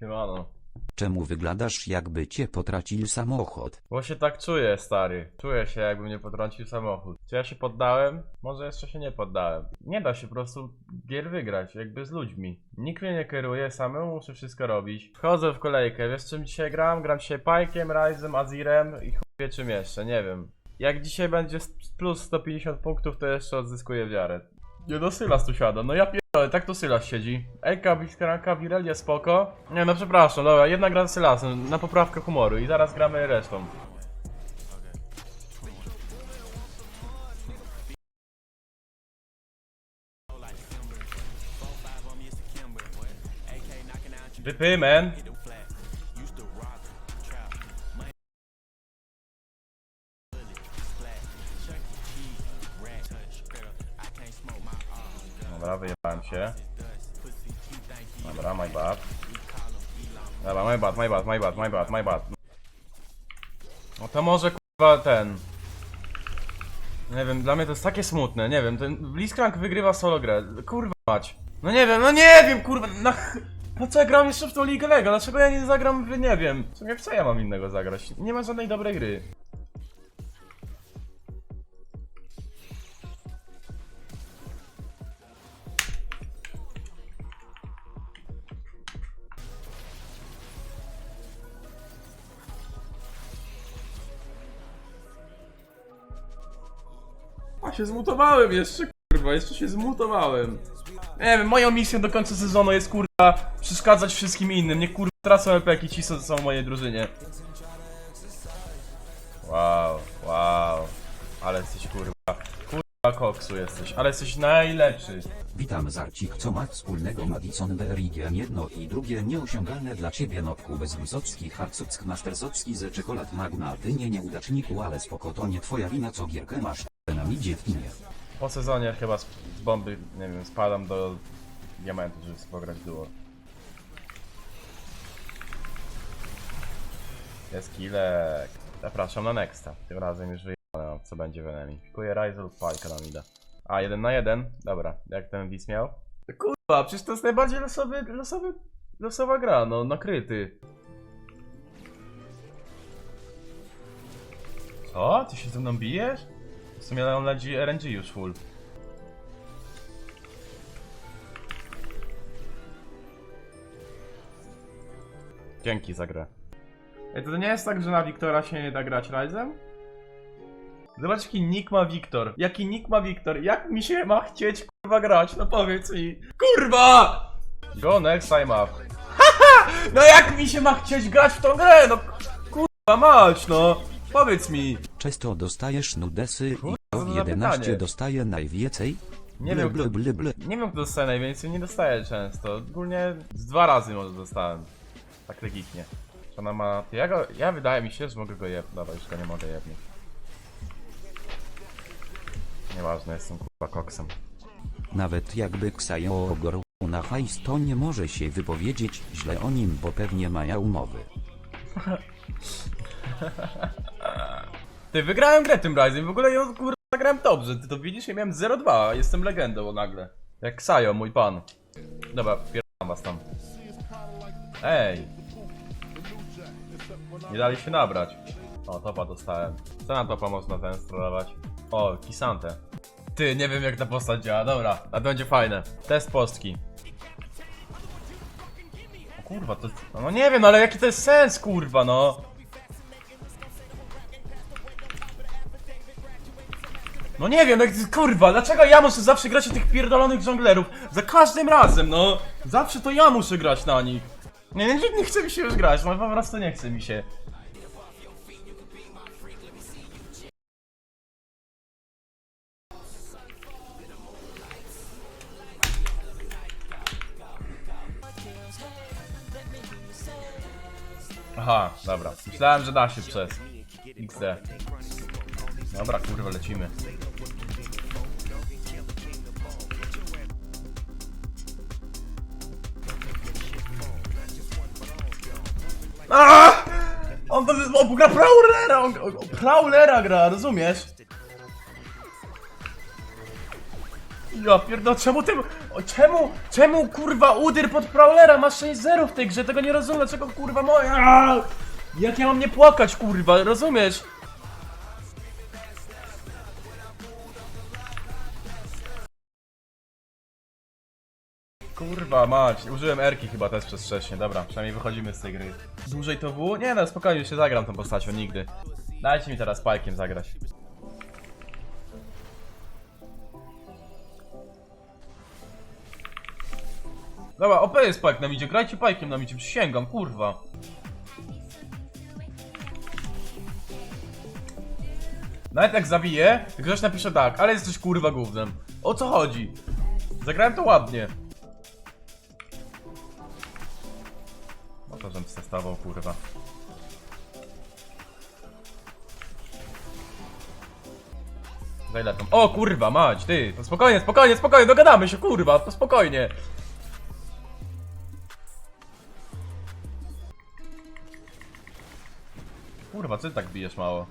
Siemano. Czemu wyglądasz jakby cię potracił samochód? Bo się tak czuję, stary. Czuję się, jakby mnie potrącił samochód. Czy ja się poddałem? Może jeszcze się nie poddałem. Nie da się po prostu gier wygrać, jakby z ludźmi. Nikt mnie nie kieruje, samemu muszę wszystko robić. Wchodzę w kolejkę, wiesz czym dzisiaj gram? Gram dzisiaj Pajkiem, Ryzem, Azirem i chuj wie czym jeszcze, nie wiem. Jak dzisiaj będzie plus 150 punktów, to jeszcze odzyskuję wiarę. Nie Sylas tu siada, no ja pierdolę, tak to Sylas siedzi. Ejka, Wikranka, Virelia, spoko. Nie no przepraszam, dobra, jedna gra z Sylasem, na poprawkę humoru i zaraz gramy resztą. Wypy, man. Się. Dobra, my bad. Dobra, my bad, my bad, my bad, my bad, my bad. No to może kurwa ten. Nie wiem, dla mnie to jest takie smutne, nie wiem, ten Blitzcrank wygrywa solo grę. Kurwa mać. No nie wiem, no nie wiem, kurwa, na. Po co ja gram jeszcze w tą Ligę Lega? Dlaczego ja nie zagram w, nie wiem. W sumie w co ja mam innego zagrać? Nie ma żadnej dobrej gry. Się zmutowałem jeszcze, kurwa, jeszcze się zmutowałem. Nie wiem, moją misją do końca sezonu jest kurwa przeszkadzać wszystkim innym, nie kurwa tracą epeki ci co są w mojej drużynie. Wow, wow. Ale jesteś kurwa, kurwa koksu jesteś, ale jesteś najlepszy. Witam Zarcik, co ma wspólnego Madison Berrigan jedno i drugie nieosiągalne dla ciebie nowku bez Wysocki, Harcock, Mastersocki ze czekolad Magna, ty nie nieudaczniku, ale spoko to nie twoja wina co gierkę masz Po sezonie chyba z, z bomby, nie wiem, spadam do diamentu, żeby sobie pograć duo. Jest killek. Zapraszam na Nexta. Tym razem już wyjechałem, co będzie w enemy. Pikuję Ryze lub nam idę. A, jeden na jeden? Dobra, jak ten Wiz miał? Kurwa, przecież to jest najbardziej losowy, losowy, losowa gra, no, nakryty. Co? Ty się ze mną bijesz? W sumie on leci RNG już full. Dzięki za grę. Ej, to nie jest tak, że na Wiktora się nie da grać Ryzem? Zobacz jaki nick ma Wiktor. Jaki nick ma Wiktor. Jak mi się ma chcieć kurwa grać? No powiedz mi. Kurwa! Go next time up. Haha! No jak mi się ma chcieć grać w tą grę? No kurwa mać no. Powiedz mi. Często dostajesz nudesy Kurwa, i co w za 11 pytanie? dostaje najwięcej? Nie wiem, ble, ble. nie wiem kto dostaje najwięcej, nie dostaję często. Ogólnie z dwa razy może dostałem. Tak legitnie. Czy ona ma... Ja, go, ja wydaje mi się, że mogę go jeb... Dobra, już go nie mogę jebnąć. Nieważne, jestem kurwa koksem. Nawet jakby Ksajo ogorł na hajs to nie może się wypowiedzieć źle o nim, bo pewnie mają umowy. Ty, wygrałem grę tym razem, w ogóle ją kurwa zagrałem dobrze. Ty to widzisz, ja miałem 0-2, jestem legendą nagle. Jak Ksajo, mój pan. Dobra, pierdam was tam. Ej! Nie dali się nabrać. O, topa dostałem. Co na topa można ten strolować? O, Kisantę. Ty, nie wiem jak ta postać działa, dobra, a będzie fajne. Test postki. O kurwa, to... No nie wiem, ale jaki to jest sens, kurwa, no. No nie wiem, jak, kurwa, dlaczego ja muszę zawsze grać o tych pierdolonych żonglerów? Za każdym razem, no! Zawsze to ja muszę grać na nich. Nie, nie, nie chce mi się już grać, no po prostu nie chce mi się. Aha, dobra. Myślałem, że da się przez XD. Dobra, kurwa, lecimy. Aaaa! On, on, on gra Prowlera! On, on, Prowlera gra, rozumiesz? Ja pierdolę, czemu ty... Czemu, czemu kurwa udyr pod Prowlera ma 6-0 w tej grze? Tego nie rozumiem, dlaczego kurwa moja... Jak ja mam nie płakać kurwa, rozumiesz? Kurwa mać, użyłem Erki chyba też przez dobra, przynajmniej wychodzimy z tej gry. Dłużej to było? Nie no, spokojnie się zagram tą postacią, nigdy. Dajcie mi teraz pajkiem zagrać. Dobra, OP jest pajk na midzie, grajcie pajkiem na midzie, przysięgam, kurwa. Nawet jak zabiję, ktoś napisze tak, ale jesteś kurwa gównem. O co chodzi? Zagrałem to ładnie. To żem przestawał, kurwa. Za ile tam? O kurwa, mać, ty! To spokojnie, spokojnie, spokojnie, dogadamy się, kurwa, to spokojnie. Kurwa, co ty tak bijesz mało?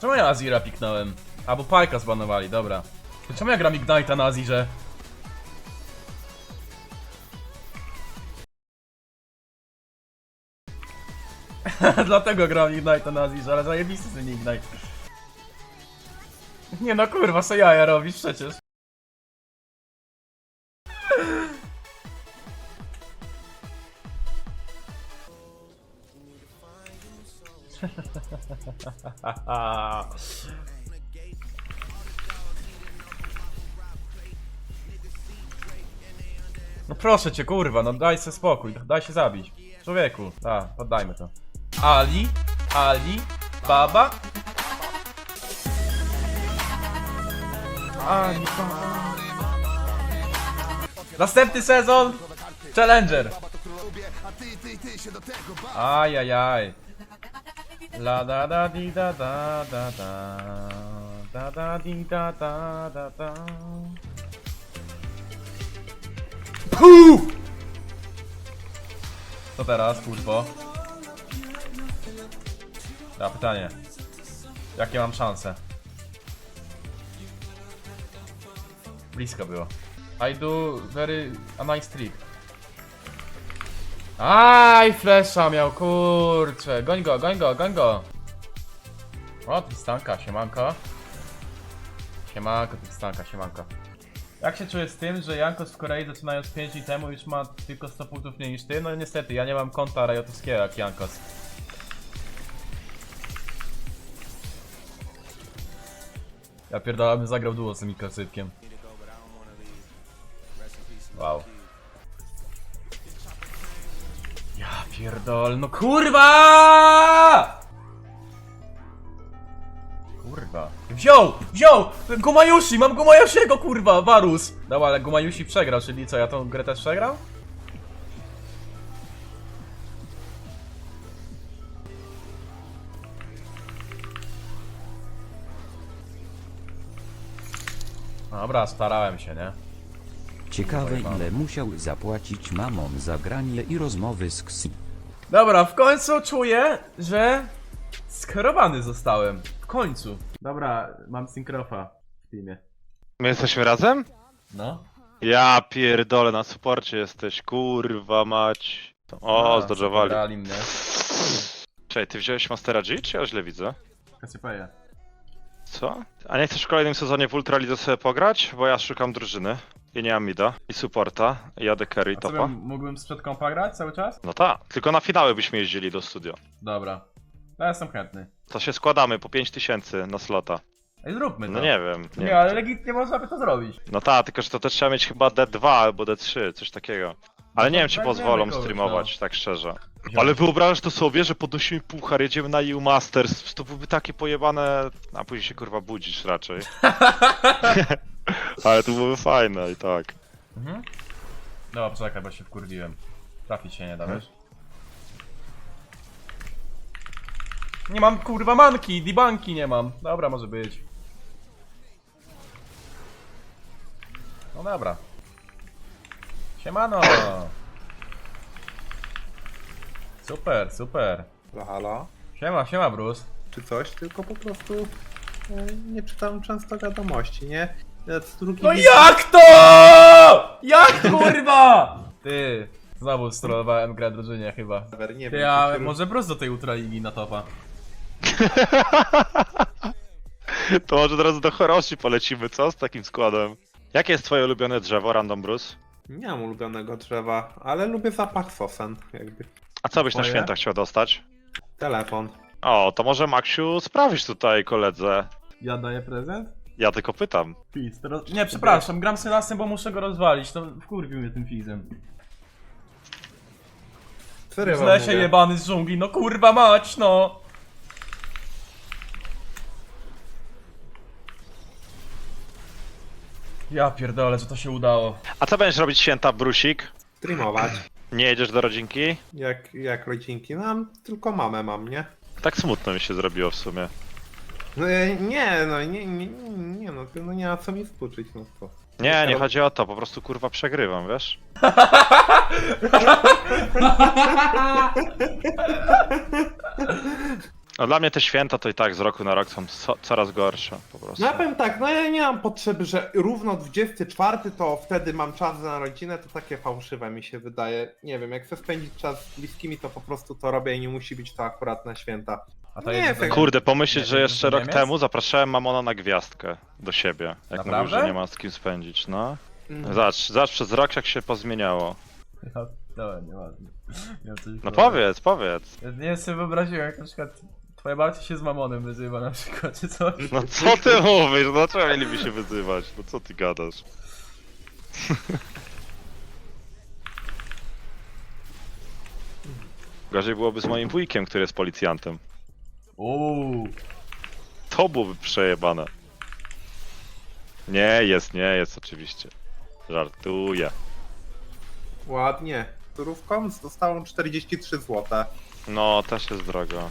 Czemu ja Azira piknąłem? A, bo Pajka zbanowali, dobra. Czemu ja gram Ignite'a na Azirze? Dlatego gram Ignite'a na Azirze, ale zajebisty ten Ignite. Nie no kurwa, co jaja robisz przecież. No proszę cię, kurwa, no daj sobie spokój, daj się zabić. Człowieku, a, poddajmy to. Ali, Ali, Baba. Ali, Baba. Następny sezon, Challenger. Ajajaj. La da da di da da da da. Da da di da da da da. Puh! Co teraz, kurwo? Ja pytanie. Jakie mam szanse? Blisko było. I do very a nice trick. Aj, flesza miał, kurczę. Goń go, goń go, goń go. O, Tristanka, siemanko. Siemanko, Tristanka, siemanko. Jak się czujesz z tym, że Jankos w Korei zaczynając 5 dni temu już ma tylko 100 punktów mniej niż ty? No niestety, ja nie mam konta Riotowskiego jak Jankos. Ja pierdolę, bym zagrał duo z tym mikrocypkiem. Pierdol, no kurwa! Kurwa. Wziął! Wziął! Gumajushi! Mam Gumajushiego, kurwa! Varus! Dobra, ale Gumajushi przegrał, czyli co, ja tą grę też przegrał? Dobra, starałem się, nie? Ciekawe ile musiał zapłacić mamom za granie i rozmowy z Ksi. Dobra, w końcu czuję, że skorowany zostałem. W końcu. Dobra, mam synkrofa w filmie. My jesteśmy razem? No. Ja pierdolę, na suporcie jesteś, kurwa mać. O, zdodżowali. Grali mnie. Czekaj, ty wziąłeś Mastera G, czy ja źle widzę? Kasiepeje. Co? A nie chcesz w kolejnym sezonie w Ultra Lidze sobie pograć? Bo ja szukam drużyny. I nie mam mida, i supporta, i jadę carry A co topa. bym, mógłbym sprzed kompa grać cały czas? No tak, tylko na finały byśmy jeździli do studio. Dobra. No ja jestem chętny. To się składamy po 5000 na slota. Ej, zróbmy to. No nie wiem. Nie, Nie, ale legitnie można by to zrobić. No tak, tylko że to też trzeba mieć chyba D2 albo D3, coś takiego. Ale nie wiem, czy weźmiemy pozwolą kogoś, streamować, tak szczerze. Ale wyobrażasz to sobie, że podnosimy puchar, jedziemy na EU Masters, to byłyby takie pojebane, a później się kurwa budzisz raczej. Ale to byłoby fajne i tak. Mhm. Dobra, poczekaj, bo się wkurwiłem. Trafić się nie da, wiesz? Nie mam kurwa manki, dibanki nie mam. Dobra, może być. No dobra. Siemano! Super, super. Halo, halo. Siema, siema Bruce. Czy coś, tylko po prostu e, nie czytam często wiadomości, nie? Ja z drugi No jak to? Jak kurwa? Ty, znowu strollowałem grę drużynie chyba. Nie Ty, wiem, a może Bruce do tej ultraligi na topa? To może teraz do Horoshi polecimy, co? Z takim składem. Jakie jest twoje ulubione drzewo, Random Bruce? Nie mam ulubionego drzewa, ale lubię zapach sosen, jakby. A co byś na Twoje? święta chciał dostać? Telefon. O, to może Maksiu sprawisz tutaj koledze. Ja daję prezent? Ja tylko pytam. Fizz, teraz... Nie, przepraszam, gram synasem, bo muszę go rozwalić, to wkurwił mnie tym fizem. Serio wam lesie mówię. jebany z dżungli, no kurwa mać, no! Ja pierdolę, że to się udało. A co będziesz robić w święta, Brusik? Streamować. Nie jedziesz do rodzinki? Jak, jak rodzinki. No, tylko mamę mam, nie? Tak smutno mi się zrobiło w sumie. No e, nie, no nie, nie, nie, nie no, no nie ma co mi współczuć, no to. Nie, nie chodzi o to, po prostu kurwa przegrywam, wiesz? No dla mnie te święta to i tak z roku na rok są so, coraz gorsze po prostu. No ja powiem tak, no ja nie mam potrzeby, że równo 24 to wtedy mam czas na rodzinę, to takie fałszywe mi się wydaje. Nie wiem, jak chcę spędzić czas z bliskimi, to po prostu to robię i nie musi być to akurat na święta. A to Nie, jest tak- Kurde, pomyśleć, Nie, że jeszcze rok Niemiec? temu zapraszałem mamona na gwiazdkę do siebie. Jak mówił, Naprawdę? że nie ma z kim spędzić, no. Mm. Zobacz, zobacz przez rok jak się pozmieniało. Ja, dobra. Ja coś No powiem. powiedz, powiedz. Ja nie sobie wyobraziłem, jak na przykład twoja babcia się z mamonem wyzywa na przykład, czy coś. No co ty mówisz? No dlaczego mieliby się wyzywać? No co ty gadasz? Gorzej byłoby z moim wujkiem, który jest policjantem. Uuu. To byłoby przejebane. Nie jest, nie jest oczywiście. Żartuję. Ładnie. Turówką dostałem 43 zł. No, też jest drogo.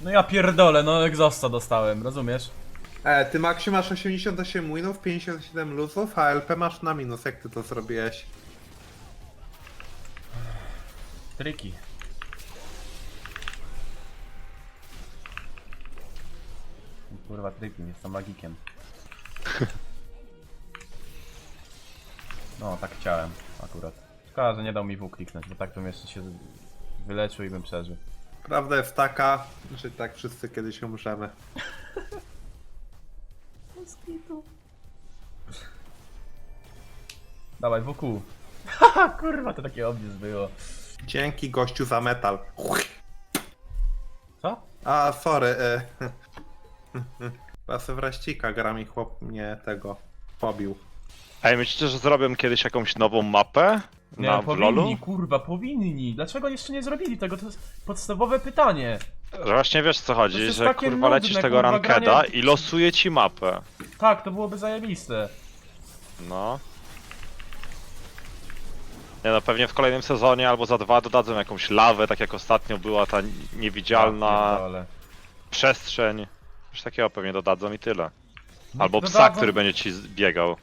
No ja pierdolę, no egzosta dostałem, rozumiesz? E, ty Maksiu masz 88 winów, 57 luzów, a LP masz na minus. Jak ty to zrobiłeś? Triki. Kurwa, triki, jestem magikiem. No, tak chciałem, akurat. Szkoda, że nie dał mi W kliknąć, bo tak bym jeszcze się wyleczył i bym przeżył. Prawda jest taka, że tak wszyscy kiedyś umrzemy. Dawaj, WQ. Haha, kurwa, to takie obvious było. Dzięki gościu za metal. Co? A, sorry. E, Pasy wraścika gra mi chłop mnie tego pobił. Ej, myślicie, że zrobią kiedyś jakąś nową mapę? Nie, Na w powinni, LoLu? kurwa, powinni. Dlaczego jeszcze nie zrobili tego? To jest podstawowe pytanie. Że właśnie wiesz co To chodzi, jest że takie kurwa lecisz nudne, tego kurwa, rankeda granie- i losuje ci mapę. Tak, to byłoby zajebiste. No. Nie no, pewnie w kolejnym sezonie albo za dwa dodadzą jakąś lawę, tak jak ostatnio była ta niewidzialna pierdolę. przestrzeń. Coś takiego pewnie dodadzą i tyle. Albo psa, Dodadzą- który będzie ci z- biegał.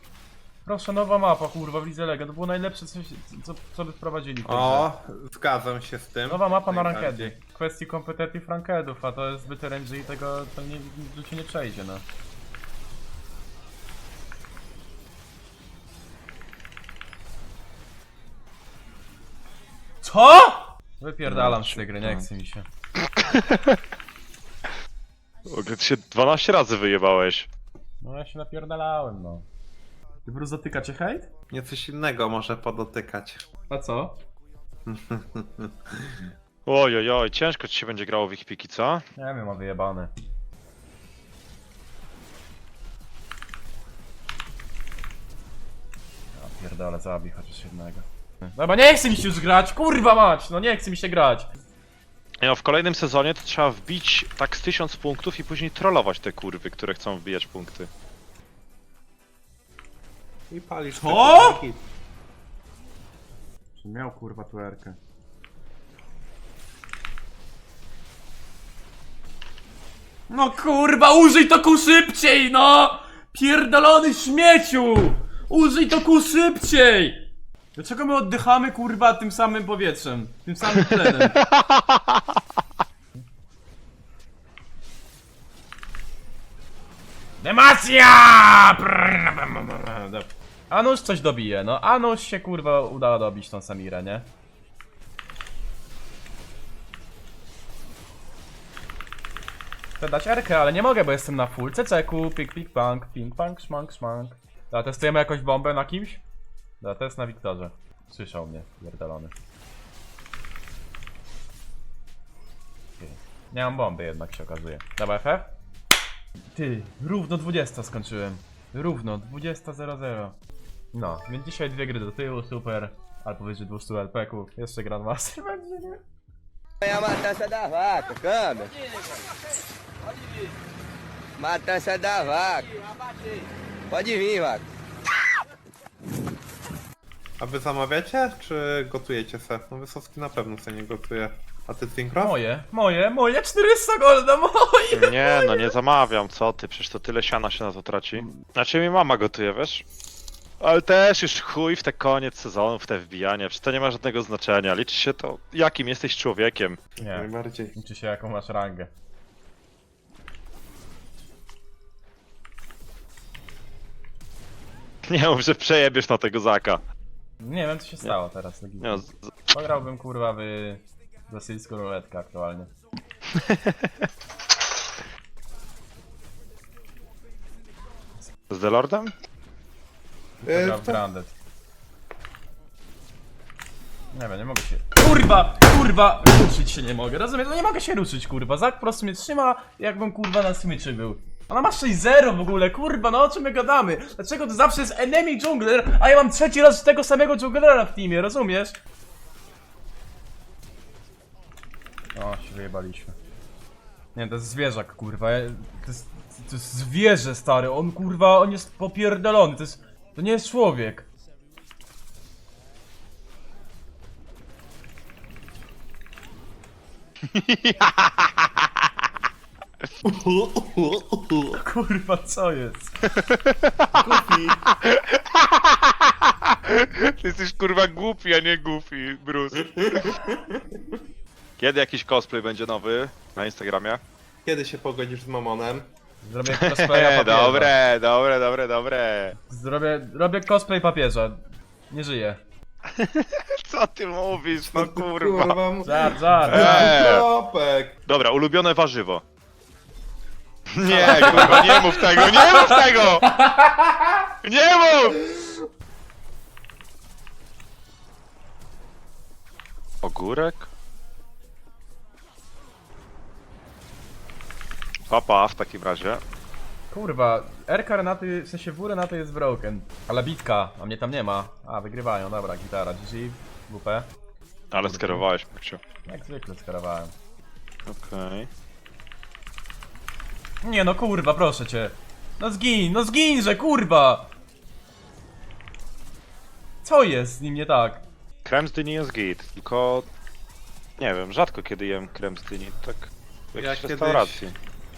Proszę, nowa mapa, kurwa, w Lidze Lega. To było najlepsze, coś, co, co by wprowadzili. grze. O, zgadzam się z tym. Nowa mapa na Najbardziej. rankedy. W kwestii competitive rankedów, a to jest zbyt RNG i tego to nie, w życiu nie przejdzie, no. Co?! Wypierdalam z tej gry, nie chce mi się. O, Ty się 12 razy wyjebałeś. No ja się napierdalałem, no. Ty Bruce zatyka cię hejt? Nie coś innego może podotykać. A co? Oj, oj, oj, ciężko ci się będzie grało w ich piki, co? Nie wiem, ma wyjebane. Ja pierdolę, zabij chociaż jednego. Dobra, nie chce mi się już grać, kurwa mać! No nie chce mi się grać! No, w kolejnym sezonie to trzeba wbić tak z 1000 punktów i później trollować te kurwy, które chcą wbijać punkty. I palisz Co? te kulki. Czy miał kurwa tuerkę? No kurwa, użyj to ku szybciej, no! Pierdolony śmieciu! Użyj to ku szybciej! Dlaczego my oddychamy kurwa tym samym powietrzem? Tym samym tlenem? Demacja! Anusz coś dobije, no Anusz się kurwa udało dobić tą Samirę, nie? Chcę dać Erkę, ale nie mogę, bo jestem na full CC-ku, pik pik punk, ping punk, szmank szmank. Dobra, testujemy jakąś bombę na kimś? Dobra, test na Wiktorze. Słyszał mnie, pierdolony. Nie mam bomby jednak się okazuje. Dobra, FF? Ty, równo 20 skończyłem. Równo, 20.00. No, więc dzisiaj dwie gry do tyłu, super. Ale powyżej 200 LP-ków. Jeszcze Grandmaster będzie, nie? É a matança da vaca, câmbio. Matança da vaca. Pode vir, vaca. A wy zamawiacie, czy gotujecie se? No Wysocki na pewno se nie gotuje. A ty Synchro? Moje, moje, moje 400 golda, moje! Nie, no nie zamawiam, co ty, przecież to tyle siana się na to traci. Znaczy mi mama gotuje, wiesz? Ale też już chuj w te koniec sezonu, w te wbijanie, przecież to nie ma żadnego znaczenia. Liczy się to, jakim jesteś człowiekiem. Nie, Najbardziej. liczy się jaką masz rangę. Nie mów, że przejebiesz na tego Zaka. Nie wiem co się stało teraz. Nie, no, z- z- Pograłbym kurwa w rosyjską ruletkę aktualnie. z The Lordem? E, Grał w to- Branded. Nie wiem, nie mogę się... Kurwa, kurwa, ruszyć się nie mogę, rozumiesz? No nie mogę się ruszyć, kurwa. Zak po prostu mnie trzyma, jakbym kurwa na smyczy był. Ona ma 6-0 w ogóle, kurwa, no o czym my gadamy? Dlaczego to zawsze jest enemy jungler, a ja mam trzeci raz tego samego junglera w teamie, rozumiesz? O, się wyjebaliśmy. Nie, to jest zwierzak, kurwa. ja- To jest, to jest zwierzę, stary. On, kurwa, on jest popierdolony. To jest... To nie jest człowiek. Kurwa, co jest? Ty jesteś kurwa głupi, a nie głupi, Bruce. Kiedy jakiś cosplay będzie nowy na Instagramie? Kiedy się pogodzisz z Mamonem? Zrobię cosplaya papieża. dobre, dobre, dobre, dobre. Zrobię, robię cosplay papieża. Nie żyje. Co ty mówisz, no kurwa. mu- Żart, żart. Eee. Dobra, ulubione warzywo. Nie, kurwa, nie mów tego, nie mów tego! Nie mów! Ogórek? Papa, w takim razie. Kurwa, RK Renaty, w sensie W Renaty jest broken. Ale bitka, a mnie tam nie ma. A, wygrywają, dobra, gitara, GG, WP. Ale skierowałeś, Maksiu. Jak zwykle skarowałem. Okej. Nie no kurwa, proszę cię. No zgin, no zginże, kurwa! Co jest z nim nie tak? Krem z dyni jest git, tylko... Nie wiem, rzadko kiedy jem krem z dyni, tak... W Ja jakiejś kiedyś- restauracji.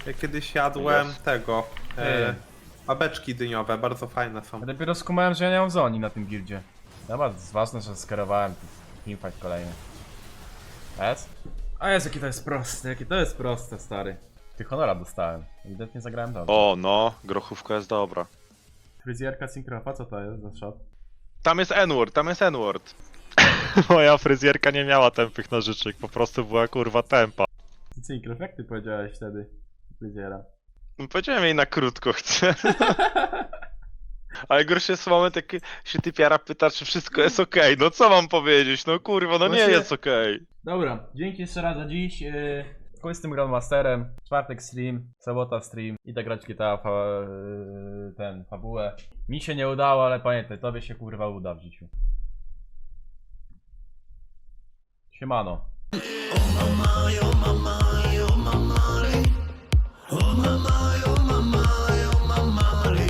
Ja kiedyś jadłem tego. E, Ej. babeczki dyniowe, bardzo fajne są. Ja dopiero skumałem, że ja nie mam zoni na tym buildzie. Dobra, jest ważne, że skarowałem teamfight kolejny. S? A jest jakie to jest proste, jakie to jest proste, stary. Ty honora dostałem. Ewidentnie zagrałem dobrze. O, no, grochówka jest dobra. Fryzjerka Syncrofa, co to jest za shot? Tam jest N-word, tam jest N-word. Moja fryzjerka nie miała tępych nożyczek, po prostu była kurwa tępa. Ty Syncrof, jak ty powiedziałeś wtedy? Fryzjera. No, Powiedziałem jej na krótko chcę. Ale gorszy jest moment, jak się typiara pyta, czy wszystko jest okej. No co mam powiedzieć? No kurwa, no nie Właśnie- jest okej. Dobra, dzięki jeszcze raz za dziś. Yy, Koń z tym Grandmasterem. Czwartek stream, sobota stream. Idę grać GTA fa, yy, ten, fabułę. Mi się nie udało, ale pamiętaj, tobie się kurwa uda w życiu. Siemano.